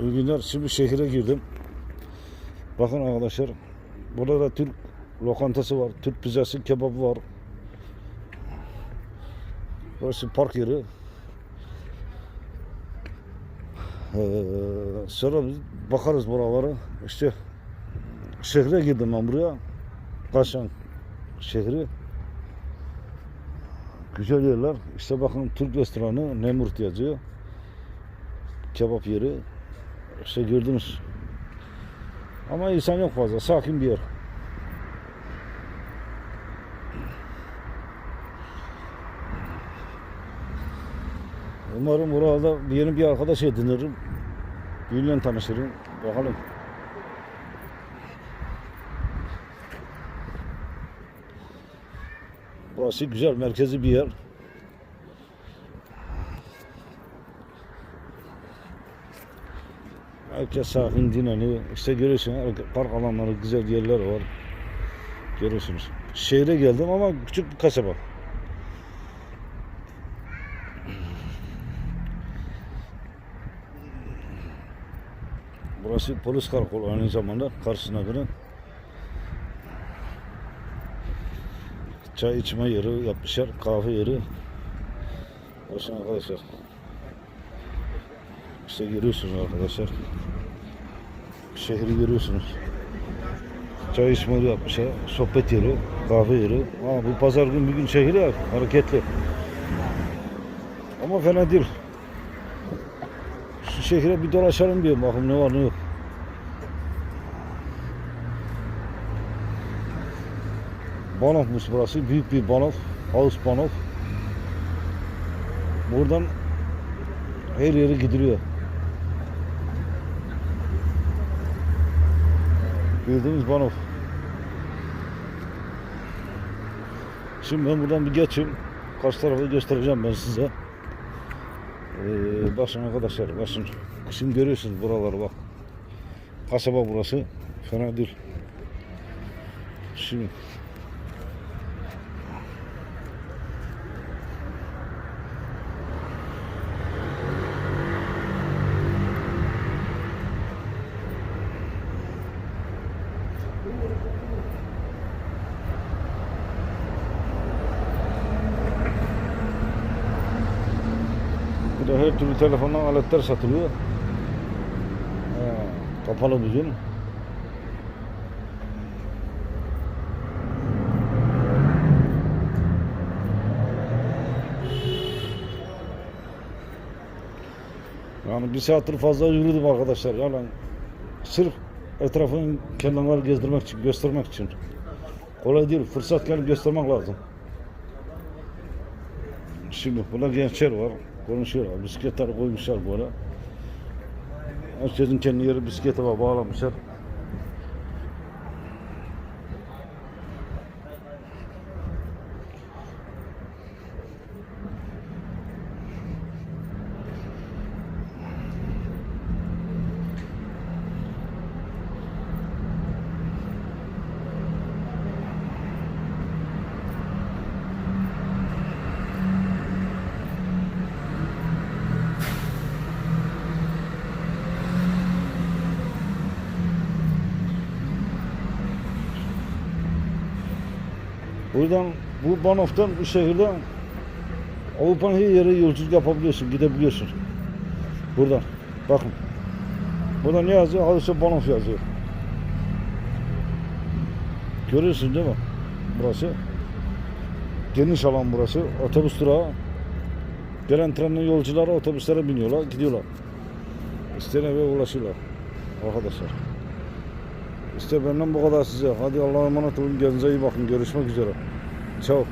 İyi günler. Şimdi şehire girdim. Bakın arkadaşlar. Burada da Türk lokantası var. Türk pizzası, kebabı var. Burası park yeri. Ee, sonra bakarız buralara. İşte şehre girdim ben buraya. Kaşan şehri. Güzel yerler. İşte bakın Türk restoranı Nemrut yazıyor. Kebap yeri. İşte gördünüz. Ama insan yok fazla. Sakin bir yer. Umarım burada yeni bir arkadaş edinirim. Biriyle tanışırım. Bakalım. Burası güzel, merkezi bir yer. Herkes sakin dinleniyor. İşte görüyorsun park alanları, güzel yerler var. Görüyorsunuz. Şehre geldim ama küçük bir kasaba. Burası polis karakolu aynı zamanda karşısına göre. Çay içme yeri yapmışlar, kahve yeri. Bakın arkadaşlar. İşte görüyorsunuz arkadaşlar. Şehri görüyorsunuz. Çay içme yeri yapmışlar, sohbet yeri, kahve yeri. Ha, bu pazar gün bir gün şehri ya, hareketli. Ama fena değil. Şu şehre bir dolaşalım diyorum, bakın ne var ne yok. Banofmuş burası. Büyük bir Banof. House Banof. Buradan her yere gidiliyor. Bildiğimiz Banof. Şimdi ben buradan bir geçeyim. Karşı tarafı göstereceğim ben size. Ee, bakın arkadaşlar bakın. Şimdi görüyorsunuz buraları bak. Kasaba burası. Fena değil. Şimdi Burada her türlü telefondan aletler satılıyor. Ha, kapalı bugün. Yani bir saattir fazla yürüdüm arkadaşlar. Yani sırf etrafını kendileri gezdirmek için, göstermek için. Kolay değil. Fırsat gelip göstermek lazım. Şimdi burada gençler var. Konuşuyorlar. Bisikletler koymuşlar böyle. Herkesin kendi yeri bisiklete bağlamışlar. Buradan bu Banof'tan bu şehirden Avrupa'nın her yere yolculuk yapabiliyorsun, gidebiliyorsun. Buradan. Bakın. Burada ne yazıyor? Halise Banof yazıyor. Görüyorsun değil mi? Burası. Geniş alan burası. Otobüs durağı. Gelen trenin yolcuları otobüslere biniyorlar, gidiyorlar. İsteyen eve ulaşıyorlar. Arkadaşlar. İşte benden bu kadar size. Hadi Allah'a emanet olun. Kendinize iyi bakın. Görüşmek üzere. Ciao.